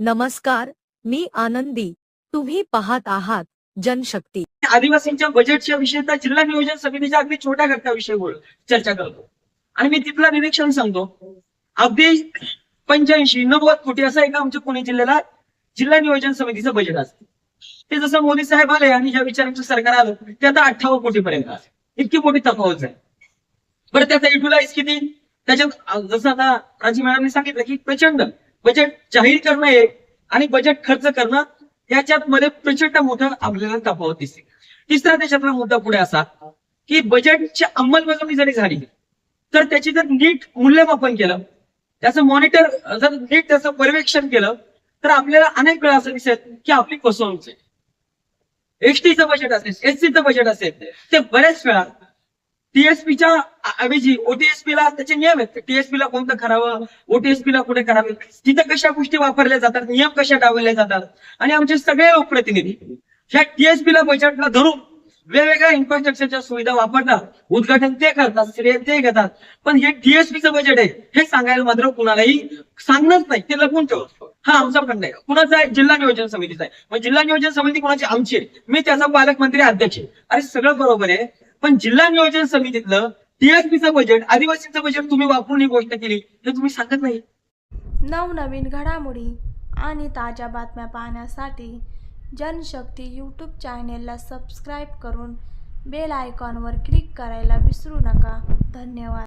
नमस्कार मी आनंदी. तुम्ही पाहत आहात जनशक्ती. आदिवासींच्या बजेटच्या विषयी तर जिल्हा नियोजन समितीच्या अगदी छोट्या घटकाविषयी बोल चर्चा करतो. आणि मी तिथलं निरीक्षण सांगतो. अगदी पंच्याऐंशी नव्वद कोटी असं एका आमच्या पुणे जिल्ह्याला जिल्हा नियोजन समितीचं बजेट असतं. ते जसं मोदी साहेब आले आणि ज्या विचारांचं सरकार आलं ते आता अठ्ठावन्न कोटीपर्यंत पर्यंत इतकी मोठी तफावत आहे बरं त्याचा युटिलाइज किती त्याच्यात जसं आता राजी मॅडमने सांगितलं की प्रचंड. बजेट जाहीर करणं एक आणि बजेट खर्च करणं याच्यात मध्ये प्रचंड मोठं आपल्याला तफावत दिसते. तिसरा त्याच्यातला मुद्दा पुढे असा की बजेटची अंमलबजावणी जरी झाली तर त्याची जर नीट मूल्यमापन केलं त्याचं मॉनिटर जर नीट त्याचं पर्यवेक्षण केलं तर आपल्याला अनेक वेळा असं दिसेल की आपली फसवणूक आहे एसटीचं बजेट असेल एससीचं बजेट असेल ते बऱ्याच वेळा टीएसपीच्या ऐवजी ओटीएसपी ला त्याचे नियम आहेत. टीएसपी ला कोणतं करावं? ओटीएसपी ला कुठे करावे? तिथं कशा गोष्टी वापरल्या जातात? नियम कशा डावलले जातात? आणि आमचे सगळे लोकप्रतिनिधी ह्या टीएसपी ला बजेटला धरून वेगवेगळ्या इन्फ्रास्ट्रक्चरच्या सुविधा वापरतात. उद्घाटन ते करतात श्रेय ते घेतात. पण हे टीएसपीचं बजेट आहे हे सांगायला मात्र कुणालाही सांगणंच नाही. ते लपून ठेवत हा आमचा फंड आहे. कुणाचा आहे? जिल्हा नियोजन समितीचा आहे. मग जिल्हा नियोजन समिती कुणाची? आमची आहे. मी त्याचा पालकमंत्री अध्यक्ष आहे. अरे सगळं बरोबर आहे. पण जिल्हा नियोजन समितीतलं टीएसपीचं बजेट आदिवासीचं बजेट तुम्ही वापरून ही गोष्ट केली हे तुम्ही सांगत नाही. नवनवीन घडामोडी आणि ताज्या बातम्या पाहण्यासाठी जनशक्ती यूट्यूब चॅनेलला सबस्क्राईब करून बेल आयकॉनवर क्लिक करायला विसरू नका. धन्यवाद.